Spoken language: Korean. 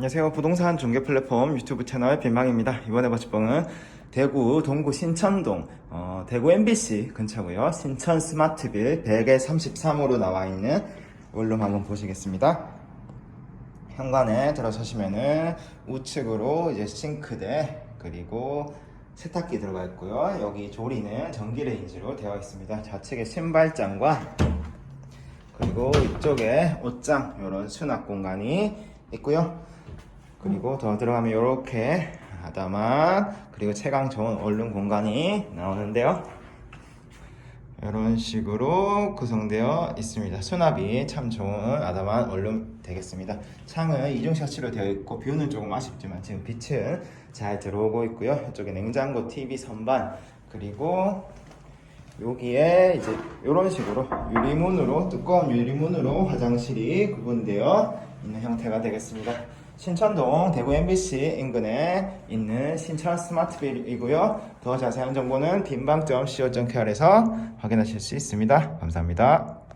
안녕하세요. 부동산 중개 플랫폼 유튜브 채널 빈방입니다. 이번에 방은 대구 동구 신천동 어, 대구 MBC 근처고요. 신천 스마트빌 100에 33호로 나와 있는 원룸 한번 보시겠습니다. 현관에 들어서시면은 우측으로 이제 싱크대 그리고 세탁기 들어가 있고요. 여기 조리는 전기 레인지로 되어 있습니다. 좌측에 신발장과 그리고 이쪽에 옷장 이런 수납 공간이 있고요. 그리고 더 들어가면 이렇게 아담한 그리고 채광 좋은 원룸 공간이 나오는데요. 이런 식으로 구성되어 있습니다. 수납이 참 좋은 아담한 원룸 되겠습니다. 창은 이중 샤시로 되어 있고 뷰는 조금 아쉽지만 지금 빛은 잘 들어오고 있고요. 이쪽에 냉장고, TV 선반 그리고 여기에 이제 이런 식으로 유리문으로 두꺼운 유리문으로 화장실이 구분되어 있는 형태가 되겠습니다. 신천동 대구 MBC 인근에 있는 신천 스마트빌이고요. 더 자세한 정보는 빈방점 co.kr에서 확인하실 수 있습니다. 감사합니다.